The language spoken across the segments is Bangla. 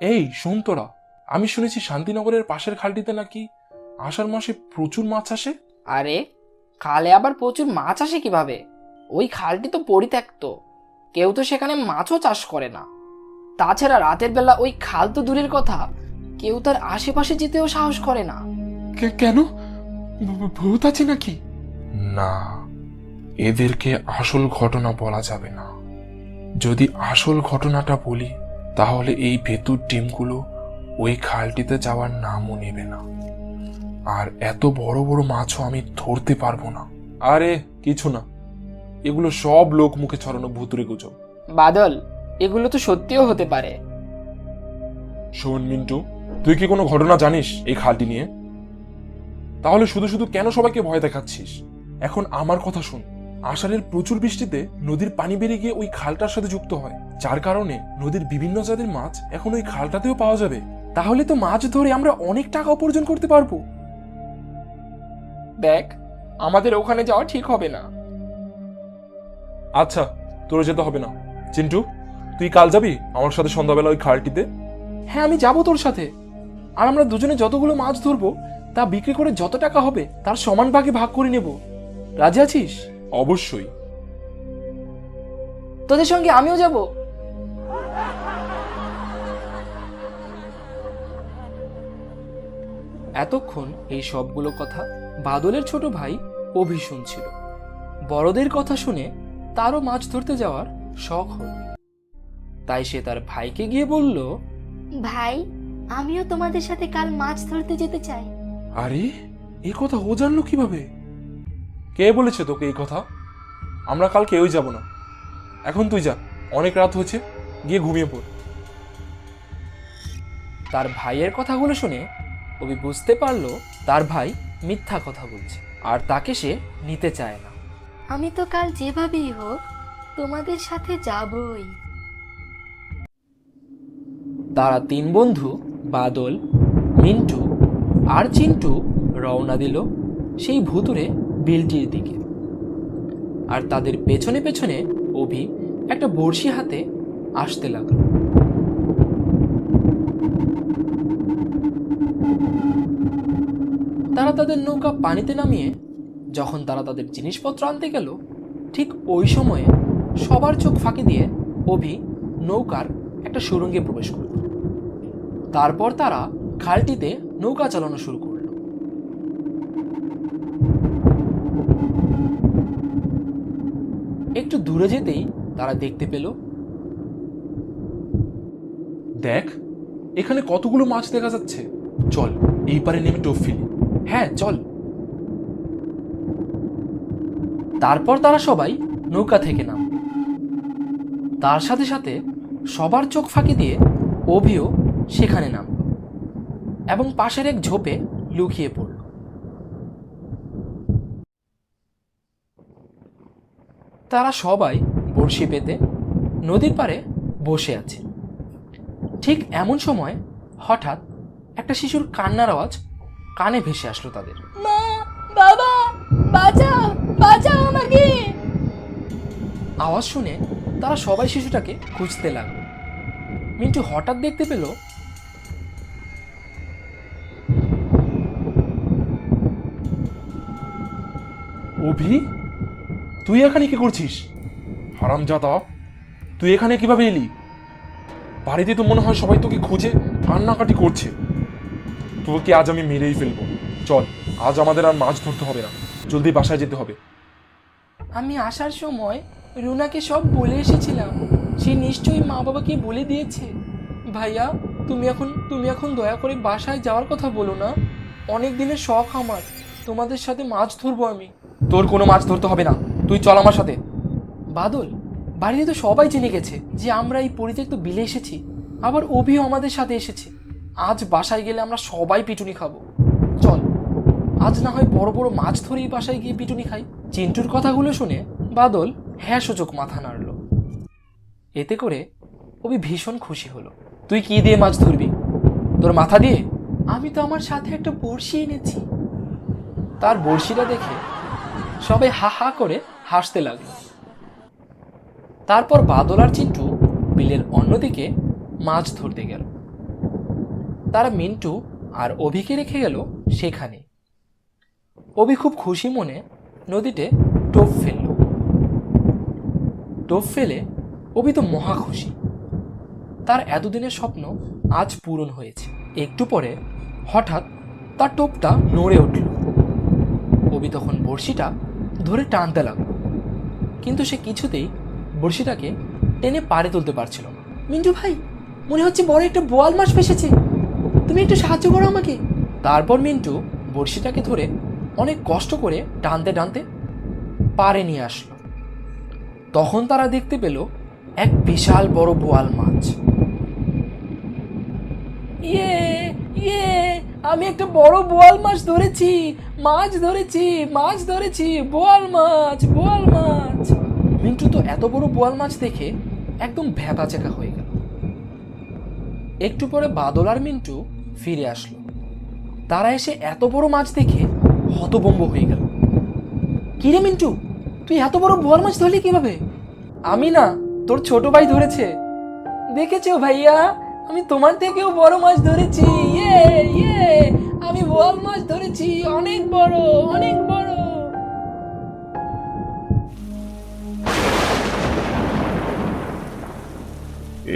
এই শোন তোরা। আমি শুনেছি শান্তিনগরের পাশের খালটিতে নাকি আষাঢ় মাসে প্রচুর মাছ আসে। আরে খালে আবার প্রচুর মাছ আসে কীভাবে? ওই খালটি তো পরিত্যক্ত। কেউ তো সেখানে মাছও চাষ করে না। তাছাড়া রাতের বেলা ওই খাল তো দূরের কথা। কেউ তার আশেপাশে যেতেও সাহস করে না। কে- কেন? ভূত আছে নাকি? না এদেরকে আসল ঘটনা বলা যাবে না। যদি আসল ঘটনাটা বলি তাহলে এই ভেতুর ডিমগুলো ওই খালটিতে যাওয়ার নামও নেবে না। আর এত বড় বড় মাছও আমি ধরতে পারব না। আরে কিছু না। এগুলো সব লোক মুখে ছড়ানো ভুতুরে গুজব। বাদল এগুলো তো সত্যিও হতে পারে। শোন মিন্টু তুই কি কোনো ঘটনা জানিস এই খালটি নিয়ে? তাহলে শুধু শুধু কেন সবাইকে ভয় দেখাচ্ছিস? এখন আমার কথা শোন। আষাঢ়ের প্রচুর বৃষ্টিতে নদীর পানি বেড়ে গিয়ে ওই খালটার সাথে যুক্ত হয়, যার কারণে নদীর বিভিন্ন জাতের মাছ এখন ওই খালটাতেও পাওয়া যাবে। তাহলে তো মাছ ধরে আমরা অনেক টাকা উপার্জন করতে পারব। দেখ, আমাদের ওখানে যাওয়া ঠিক হবে না। আচ্ছা তোর যেতে হবে না। চিন্টু, তুই কাল যাবি আমার সাথে সন্ধ্যাবেলা ওই খালটিতে? হ্যাঁ আমি যাব তোর সাথে। আর আমরা দুজনে যতগুলো মাছ ধরবো, তা বিক্রি করে যত টাকা হবে, তার সমান ভাগে ভাগ করে নেব। রাজি আছিস? অবশ্যই। তোদের সঙ্গে আমিও যাব। এতক্ষণ এই সবগুলো কথা বাদলের ছোট ভাই অভি শুনছিল। বড়দের কথা শুনে তারও মাছ ধরতে যাওয়ার শখ হল। তাই সে তার ভাইকে গিয়ে বলল ভাই আমিও তোমাদের সাথে কাল মাছ ধরতে যেতে চাই। আরে এই কথা ও জানলো কীভাবে? কে বলেছে তোকে এই কথা? আমরা কাল কেউই যাব না। এখন তুই যা অনেক রাত হয়েছে গিয়ে ঘুমিয়ে পড়। তার ভাইয়ের কথাগুলো শুনে কবি বুঝতে পারল তার ভাই মিথ্যা কথা বলছে আর তাকে সে নিতে চায় না। আমি তো কাল যেভাবেই হোক তোমাদের সাথে যাবই। তারা তিন বন্ধু বাদল মিন্টু আর চিন্টু রওনা দিল সেই ভুতুরে বিলটির দিকে। আর তাদের পেছনে পেছনে অভি একটা বড়শি হাতে আসতে লাগল। তারা তাদের নৌকা পানিতে নামিয়ে যখন তারা তাদের জিনিসপত্র আনতে গেল, ঠিক ওই সময়ে সবার চোখ ফাঁকি দিয়ে অভি নৌকার একটা সুরঙ্গে প্রবেশ করল। তারপর তারা খালটিতে নৌকা চালানো শুরু করল। দূরে যেতেই তারা দেখতে পেল। দেখ এখানে কতগুলো মাছ দেখা যাচ্ছে। চল এই পারে নেমে টোপ ফেলি। হ্যাঁ চল। তারপর তারা সবাই নৌকা থেকে নাম। তার সাথে সাথে সবার চোখ ফাঁকি দিয়ে অভিও সেখানে নাম এবং পাশের এক ঝোপে লুকিয়ে পড়ল। তারা সবাই বড়শি পেতে নদীর পাড়ে বসে আছে। ঠিক এমন সময় হঠাৎ একটা শিশুর কান্নার আওয়াজ কানে ভেসে আসলো তাদের। মা বাবা বাঁচাও বাঁচাও আমাকে। আওয়াজ শুনে তারা সবাই শিশুটাকে খুঁজতে লাগল। মিন্টু হঠাৎ দেখতে পেল অভি? তুই এখানে কি করছিস? হারামজাদা তুই এখানে কীভাবে এলি? বাড়িতে তো মনে হয় সবাই তোকে খুঁজে কান্নাকাটি করছে। তোকে আজ আমি মেরেই ফেলব। চল আজ আমাদের আর মাছ ধরতে হবে না। জলদি বাসায় যেতে হবে। আমি আসার সময় রুনাকে সব বলে এসেছিলাম। সে নিশ্চয়ই মা বাবাকে বলে দিয়েছে। ভাইয়া তুমি এখন তুমি এখন দয়া করে বাসায় যাওয়ার কথা বলো না। অনেক দিনের শখ আমার। তোমাদের সাথে মাছ ধরবো আমি। তোর কোনো মাছ ধরতে হবে না। তুই চল আমার সাথে। বাদল বাড়িতে তো সবাই জেনে গেছে যে আমরা এই পরিত্যক্ত বিলে এসেছি। আবার অভিও আমাদের সাথে এসেছে। আজ বাসায় গেলে আমরা সবাই পিটুনি খাব। চল, আজ না হয় বড় বড় মাছ ধরেই বাসায় গিয়ে পিটুনি খাই। চিন্টুর কথাগুলো শুনে বাদল হ্যাঁ সূচক মাথা নাড়ল। এতে করে অভি ভীষণ খুশি হলো। তুই কি দিয়ে মাছ ধরবি? তোর মাথা দিয়ে? আমি তো আমার সাথে একটা বড়শি এনেছি। তার বড়শিটা দেখে সবাই হা হা করে হাসতে লাগল। তারপর বাদল আর চিন্টু বিলের অন্যদিকে মাছ ধরতে গেল। তারা মিন্টু আর অভিকে রেখে গেল সেখানে। অভি খুব খুশি মনে নদীতে টোপ ফেলল। টোপ ফেলে অভি তো মহা খুশি। তার এতদিনের স্বপ্ন আজ পূরণ হয়েছে। একটু পরে হঠাৎ তার টোপটা নড়ে উঠল। অভি তখন বড়শিটা ধরে টানতে লাগল। কিন্তু সে কিছুতেই বড়শিটাকে টেনে পাড়ে তুলতে পারছিল। মিন্টু ভাই, মনে হচ্ছে বড় একটা বোয়াল মাছ ফেসেছে। তুমি একটু সাহায্য করো আমাকে। তারপর মিন্টু বড়শিটাকে ধরে অনেক কষ্ট করে টানতে টানতে পাড়ে নিয়ে আসলো। তখন তারা দেখতে পেল এক বিশাল বড় বোয়াল মাছ। ইয়ে ইয়ে আমি একটা বড় বোয়াল মাছ ধরেছি মাছ ধরেছি মাছ ধরেছি, বোয়াল মাছ বোয়াল মাছ। মিন্টু, তো এত বড় বোয়াল মাছ দেখে একদম ভ্যাপা চেকা হয়ে গেল। একটু পরে বাদল আর মিন্টু ফিরে আসলো। তারা এসে এত বড় মাছ দেখে হতবম্ব হয়ে গেল। কিরে মিন্টু, তুই এত বড় বোয়াল মাছ ধরলি কীভাবে? আমি না, তোর ছোট ভাই ধরেছে। দেখেছ ভাইয়া, আমি তোমার থেকেও বড় মাছ ধরেছি। ইয়ে আমি বোয়াল মাছ ধরেছি। অনেক বড় অনেক বড়।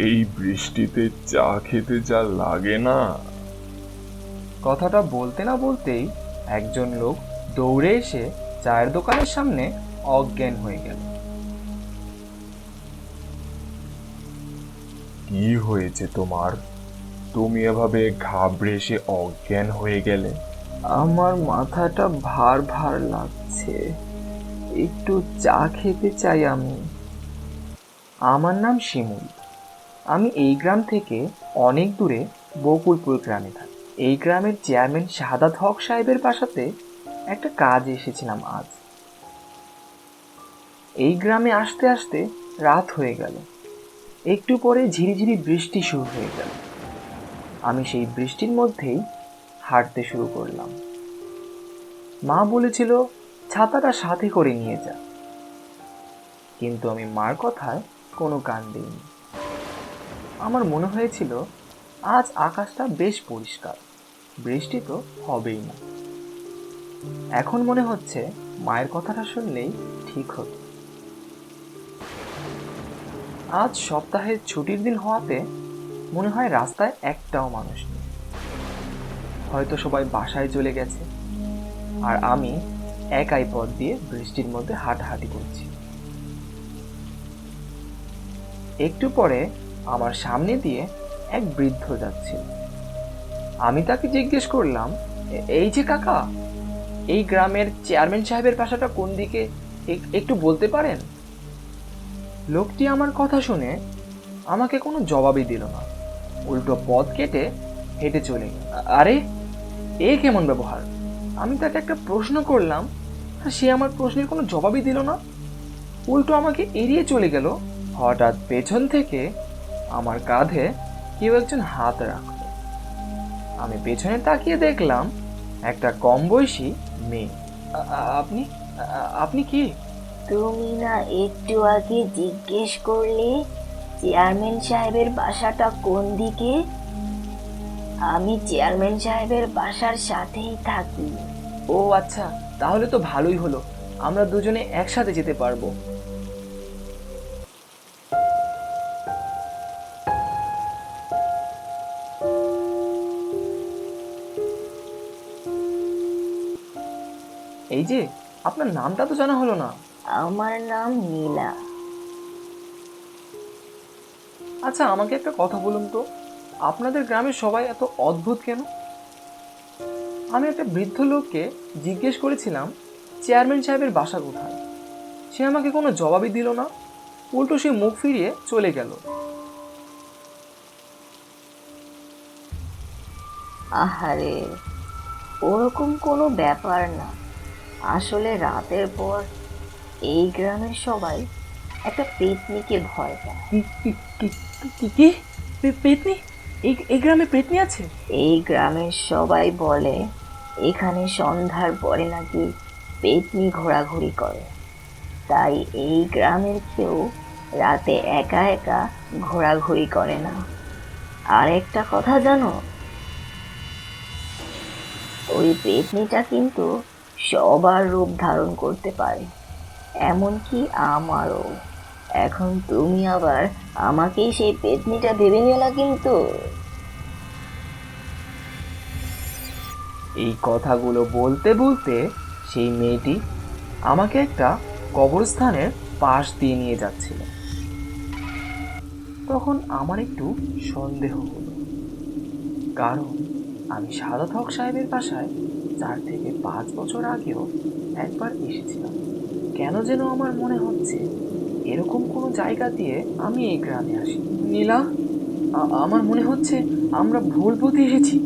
এই বৃষ্টিতে চা খেতে যা লাগে না। কথাটা বলতে না বলতেই একজন লোক দৌড়ে এসে চায়ের দোকানের সামনে অজ্ঞান হয়ে গেল। কি হয়েছে তোমার? তুমি এভাবে ঘাবড়ে এসে অজ্ঞান হয়ে গেলে? আমার মাথাটা ভার ভার লাগছে। একটু চা খেতে চাই আমি। আমার নাম শিমুল। আমি এই গ্রাম থেকে অনেক দূরে বকুলপুর গ্রামে থাকি। এই গ্রামের চেয়ারম্যান শাহাদাত হক সাহেবের বাসাতে একটা কাজ এসেছিলাম আজ। এই গ্রামে আসতে আসতে রাত হয়ে গেল। একটু পরে ঝিরিঝিরি বৃষ্টি শুরু হয়ে গেল। আমি সেই বৃষ্টির মধ্যেই হাঁটতে শুরু করলাম। মা বলেছিল, ছাতাটা সাথে করে নিয়ে যা। কিন্তু আমি মার কথায় কোনো কান দিইনি। আমার মনে হয়েছিল, আজ আকাশটা বেশ পরিষ্কার, বৃষ্টি তো হবেই না। এখন মনে হচ্ছে, মায়ের কথাটা শুনলেই ঠিক হতো। আজ সপ্তাহের ছুটির দিন হওয়াতে মনে হয় রাস্তায় একটাও মানুষ নেই। হয়তো সবাই বাসায় চলে গেছে। আর আমি একাই পথ দিয়ে বৃষ্টির মধ্যে হাঁটাহাঁটি করছি। একটু পরে আমার সামনে দিয়ে এক বৃদ্ধ যাচ্ছিল আমি তাকে জিজ্ঞেস করলাম এই যে কাকা, এই গ্রামের চেয়ারম্যান সাহেবের বাসাটা কোন দিকে? এক- একটু বলতে পারেন? লোকটি আমার কথা শুনে আমাকে কোনো জবাবই দিল না। উল্টো পথ কেটে হেঁটে চলে। আরে, এ কেমন ব্যবহার? আমি তাকে একটা প্রশ্ন করলাম, আর সে আমার প্রশ্নের কোনো জবাবই দিল না। উল্টো আমাকে এড়িয়ে চলে গেল। হঠাৎ পেছন থেকে আমার কাঁধে কেউ একজন হাত রাখল। আমি পেছনে তাকিয়ে দেখলাম একটা কম বয়সী মেয়ে আপনি আপনি কি? তুমি না একটু আগে জিজ্ঞেস করলে চেয়ারম্যান সাহেবের বাসাটা কোন দিকে? আমি চেয়ারম্যান সাহেবের বাসার সাথেই থাকি। ও আচ্ছা তাহলে তো ভালোই হলো। আমরা দুজনে একসাথে যেতে পারব। এই যে আপনার নামটা তো জানা হলো না। আমার নাম নীলা। আচ্ছা আমাকে একটা কথা বলুন তো। আপনাদের গ্রামের সবাই এত অদ্ভুত কেন? আমি একটা বৃদ্ধ লোককে জিজ্ঞেস করেছিলাম, চেয়ারম্যান সাহেবের বাসা কোথায়? সে আমাকে কোনো জবাবই দিল না। উল্টো সে মুখ ফিরিয়ে চলে গেল। আহারে, ওরকম কোনো ব্যাপার না। আসলে রাতের পর এই গ্রামের সবাই একটা পেতনিকে ভয় পায়। কি কি পেতনি? এই এই গ্রামে পেতনি আছে? এই গ্রামের সবাই বলে এখানে সন্ধ্যার পরে নাকি পেতনি ঘোরাঘুরি করে। তাই এই গ্রামের কেউ রাতে একা একা ঘোরাঘুরি করে না। আর একটা কথা জানো? ওই পেতনিটা কিন্তু সবার রূপ ধারণ করতে পারে এমনকি আমারও। এখন তুমি আবার আমাকেই সেই পেতনিটা ভেবে না কিন্তু। এই কথাগুলো বলতে বলতে সেই মেয়েটি আমাকে একটা কবরস্থানের পাশ দিয়ে নিয়ে যাচ্ছিল। তখন আমার একটু সন্দেহ হলো। কারণ আমি সাদাত হক সাহেবের বাসায় চার থেকে পাঁচ বছর আগেও একবার এসেছিলাম। কেন যেন আমার মনে হচ্ছে এরকম কোনো জায়গা দিয়ে আমি এই গ্রামে আসি। নীলা আমার মনে হচ্ছে আমরা ভুল পথে এসেছি।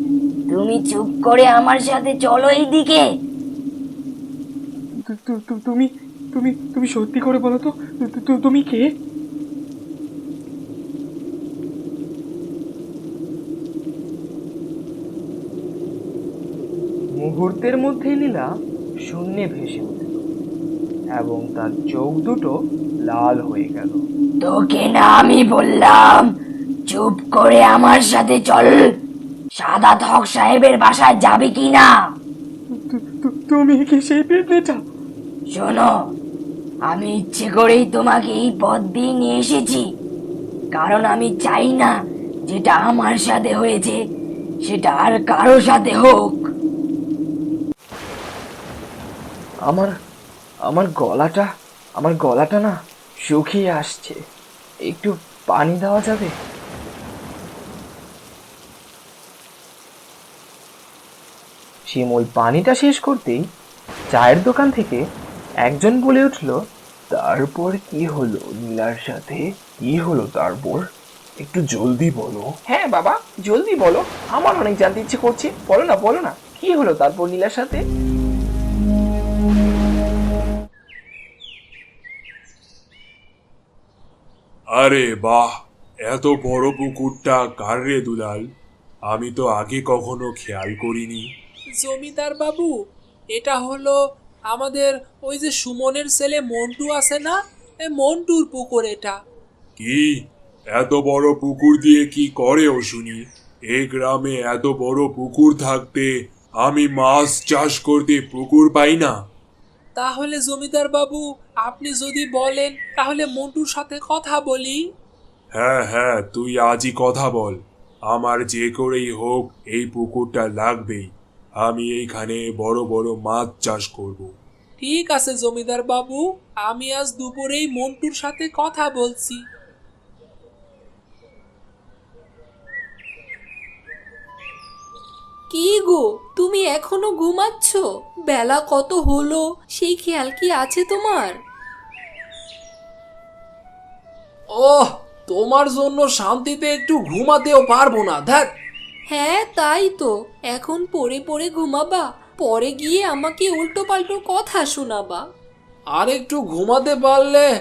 তুমি চুপ করে আমার সাথে চলো তু- তু- তুমি তুমি তুমি সত্যি করে বলো তো তুমি কে? মুহূর্তের মধ্যে লীলা শূন্যে ভেসে উঠল এবং তার চোখ দুটো লাল হয়ে গেল। তোকে না আমি বললাম চুপ করে আমার সাথে চল। সাদা হক সাহেবের বাসায় যাবে কি না? তুমি কি সেই পেটনেটা শোনো আমি ইচ্ছে করেই তোমাকে এই পথ দিয়ে নিয়ে এসেছি। কারণ আমি চাই না যেটা আমার সাথে হয়েছে সেটা আর কারও সাথে হোক। আমার আমার গলাটা আমার গলাটা না শুকিয়ে আসছে। একটু পানি দেওয়া যাবে? শিমুল পানিটা শেষ করতেই চায়ের দোকান থেকে একজন বলে উঠল, তারপর কি হলো নীলার সাথে? কি হলো তারপর? একটু জলদি বলো। হ্যাঁ বাবা, জলদি বলো। আমার অনেক জানতে ইচ্ছে করছে। বলো না বলো না। কি হলো তারপর নীলার সাথে? আরে বাহ এত বড় পুকুরটা কার রে দুলাল? আমি তো আগে কখনো খেয়াল করিনি। জমিদার বাবু এটা হলো আমাদের ওই যে সুমনের ছেলে মন্টু আছে না? এই মন্টুর পুকুর এটা। কি? এত বড় পুকুর দিয়ে কি করে ও শুনি? এ গ্রামে এত বড় পুকুর থাকতে আমি মাছ চাষ করতে পুকুর পাই না। তাহলে জমিদার বাবু আপনি যদি বলেন তাহলে মন্টুর সাথে কথা বলি। হ্যাঁ হ্যাঁ তুই আজই কথা বল। আমার যে করেই হোক এই পুকুরটা লাগবেই। আমি এইখানে বড় বড় মাছ চাষ করব। ঠিক আছে জমিদার বাবু আমি আজ দুপুরেই মন্টুর সাথে কথা বলছি। কি গো? তুমি এখনও ঘুমাচ্ছ? বেলা কত হলো? সেই খেয়াল কি আছে তোমার? ওহ তোমার জন্য শান্তিতে একটু ঘুমাতেও পারব না ধ্যাত হ্যাঁ তাই তো। এখন পড়ে পড়ে ঘুমাবা। পরে গিয়ে আমাকে উল্টো পাল্টো কথা শোনাবা। আর একটু ঘুমাতে পারলে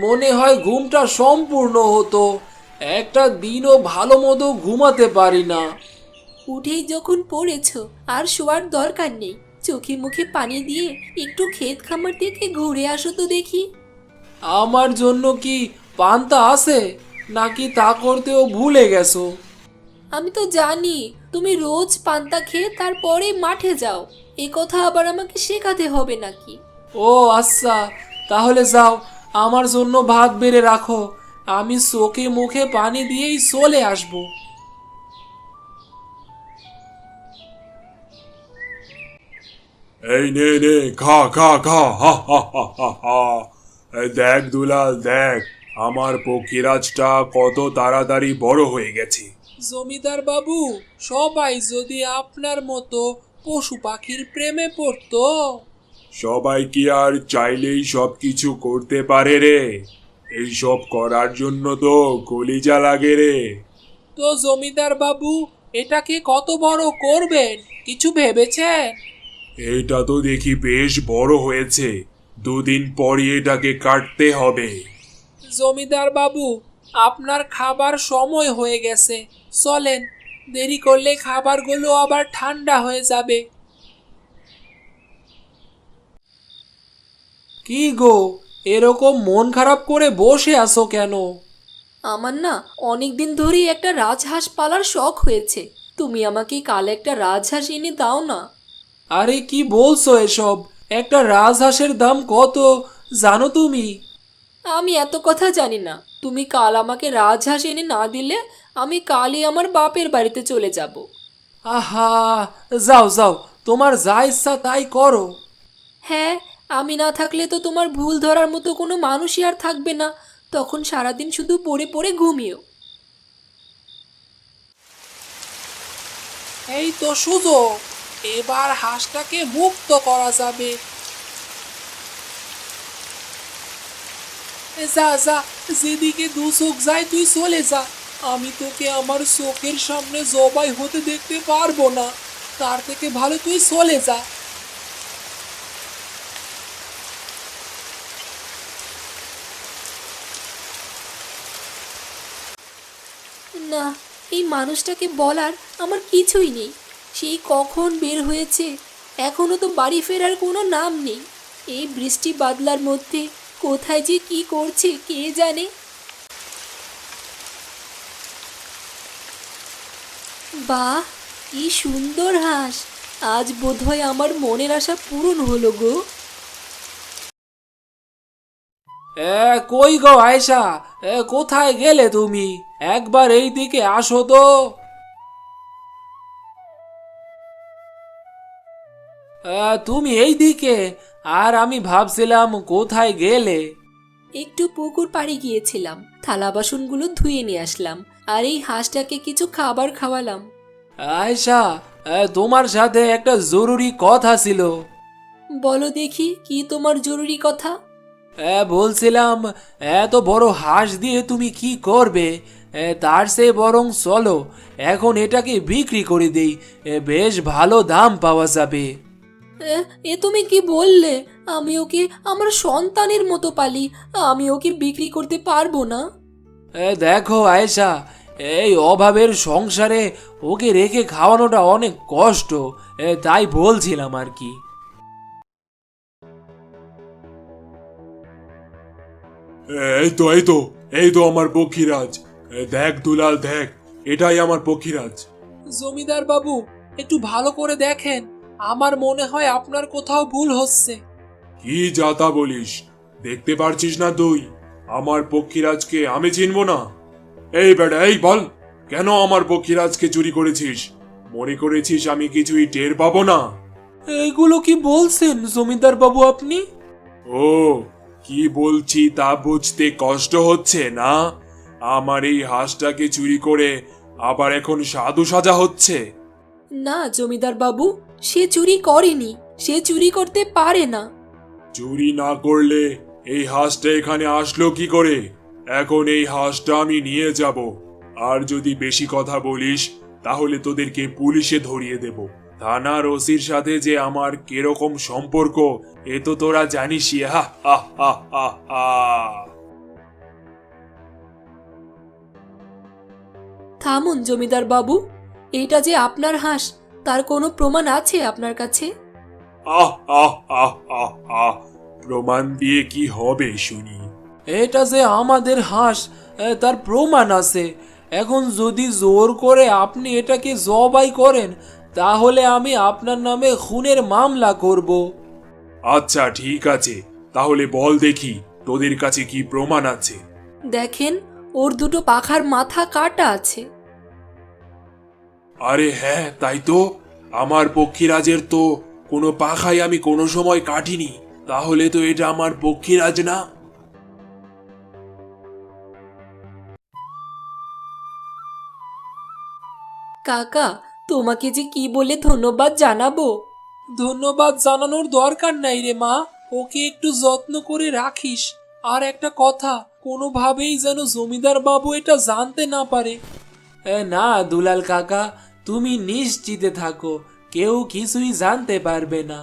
মনে হয় ঘুমটা সম্পূর্ণ হতো। একটা দিনও ভালো মতো ঘুমাতে পারি না। উঠেই যখন পড়েছ আর শোয়ার দরকার নেই। চোখে মুখে পানি দিয়ে একটু ক্ষেত খামার থেকে ঘুরে আসো তো দেখি। আমার জন্য কি পান্তা আছে নাকি তা করতেও ভুলে গেছো? আমি তো জানি তুমি রোজ পান্তা খেয়ে তারপরে মাঠে যাও। এ কথা আবার আমাকে শেখাতে হবে নাকি? ও আচ্ছা তাহলে যাও আমার জন্য ভাত বেড়ে রাখো। আমি চোখে মুখে পানি দিয়েই চলে আসব। এই নে নে খা খা খা হা হা হা হা হা। দেখ দুলাল দেখ আমার পক্ষীরাজটা কত তাড়াতাড়ি বড় হয়ে গেছে। জমিদার বাবু সবাই যদি আপনার মতো পশু পাখির প্রেমে পড়তো? সবাই কি আর চাইলেই সব কিছু করতে পারে রে? এইসব করার জন্য তো কলিজা লাগে রে। তো জমিদার বাবু এটাকে কত বড় করবেন? কিছু ভেবেছেন? এইটা তো দেখি বেশ বড় হয়েছে। দুদিন পরই এটাকে কাটতে হবে। জমিদার বাবু আপনার খাবার সময় হয়ে গেছে। চলেন দেরি করলে খাবারগুলো আবার ঠান্ডা হয়ে যাবে। কি গো এরকম মন খারাপ করে বসে আছো কেন? আমার না অনেক দিন ধরেই একটা রাজহাঁস পালার শখ হয়েছে। তুমি আমাকে কাল একটা রাজহাঁস এনে দাও না। আরে কি বলছো এসব? একটা রাজহাঁসের দাম কত জানো তুমি? আমি এত কথা জানি না। তুমি কাল আমাকে রাজহাঁস এনে না দিলে আমি কালই আমার বাপের বাড়িতে চলে যাব। আহা যাও যাও তোমার যা ইচ্ছা তাই করো। হ্যাঁ আমি না থাকলে তো তোমার ভুল ধরার মতো কোনো মানুষই আর থাকবে না। তখন সারাদিন শুধু পড়ে পড়ে ঘুমিও। এই তো সুযোগ এবার হাঁসটাকে মুক্ত করা যাবে। যা যা, যেদিকে দু চোখ যায়, তুই চলে যা। আমি তোকে আমার চোখের সামনে জবাই হতে দেখতে পারব না। তার থেকে ভালো তুই চলে যা। না, এই মানুষটাকে বলার আমার কিছুই নেই। সেই কখন বের হয়েছে? এখনও তো বাড়ি ফেরার কোনো নাম নেই। এই বৃষ্টি বাদলার মধ্যে কোথায় যে কি করছে কে জানে? বাহ, কি সুন্দর হাঁস। আজ বোধহয় আমার মনের আশা পূরণ হলো গো। কই গো আয়সা কোথায় গেলে তুমি? একবার এই দিকে আসো তো। তুমি এই দিকে আর আমি ভাবছিলাম কোথায় গেলে? একটু পুকুর পাড়ে গিয়েছিলাম থালা বাসনগুলো ধুয়ে নিয়ে আসলাম আর এই হাঁসটাকে কিছু খাবার খাওয়ালাম। আয়সা তোমার সাথে একটা জরুরি কথা ছিল। বলো দেখি কি তোমার জরুরি কথা? বলছিলাম এত বড় হাঁস দিয়ে তুমি কি করবে? তার সে বরং চলো এখন এটাকে বিক্রি করে দেই বেশ ভালো দাম পাওয়া যাবে। এ, এ তুমি কি বললে? আমি ওকে আমার সন্তানের মতো পালি। আমি ওকে বিক্রি করতে পারব না। এ, দেখো আয়েশা এই অভাবের সংসারে ওকে রেখে খাওয়ানোটা অনেক কষ্ট। এ, তাই বলছিলাম আর কি। এই তো এই তো এই তো আমার পক্ষীরাজ। দেখ দুলাল দেখ এটাই আমার পক্ষীরাজ। জমিদার বাবু একটু ভালো করে দেখেন। আমার মনে হয় আপনার কোথাও ভুল হচ্ছে। কি যাতা বলিস? দেখতে পারছিস না তুই। আমার পক্ষীরাজকে আমি চিনব না। এই বেটা এই বল কেন আমার পক্ষীরাজকে চুরি করেছিস? মনে করেছিস আমি কিছুই টের পাবো না। এইগুলো কি বলছেন জমিদার বাবু আপনি? ও কি বলছি তা বুঝতে কষ্ট হচ্ছে না? আমার এই হাঁসটাকে চুরি করে আবার এখন সাধু সাজা হচ্ছে। না জমিদার বাবু সে চুরি করেনি সে চুরি করতে পারে না। চুরি না করলে এই হাঁসটা এখানে আসলো কি করে? এখন এই হাঁসটা আমি নিয়ে যাব। আর যদি বেশি কথা বলিস তাহলে তোদেরকে পুলিশে ধরিয়ে দেব। থানার ওসির সাথে যে আমার কীরকম সম্পর্ক এ তো তোরা জানিসই হা হা হা হা হা। থামুন জমিদার বাবু এটা যে আপনার হাঁস তার কোনো প্রমাণ আছে আপনার কাছে? আহ আহ আহ আহ আহ। প্রমাণ দিয়ে কি হবে শুনি। এটা যে আমাদের হাঁস এ, তার প্রমাণ আছে। এখন যদি জোর করে আপনি এটাকে জবাই করেন তাহলে আমি আপনার নামে খুনের মামলা করব। আচ্ছা ঠিক আছে। তাহলে বল দেখি তোদের কাছে কি প্রমাণ আছে? দেখেন ওর দুটো পাখার মাথা কাটা আছে। আরে হ্যাঁ তাই তো। আমার পক্ষীরাজের তো কোনো পাখাই আমি কোনো সময় কাটিনি। তাহলে তো এটা আমার পক্ষীরাজ না। কাকা তোমাকে যে কি বলে ধন্যবাদ জানাব? ধন্যবাদ জানানোর দরকার নাই রে মা। ওকে একটু যত্ন করে রাখিস। আর একটা কথা কোনোভাবেই যেন জমিদার বাবু এটা জানতে না পারে। এ, না দুলাল কাকা তুমি নিশ্চিতে থাকো কেউ কিছুই জানতে পারবে না।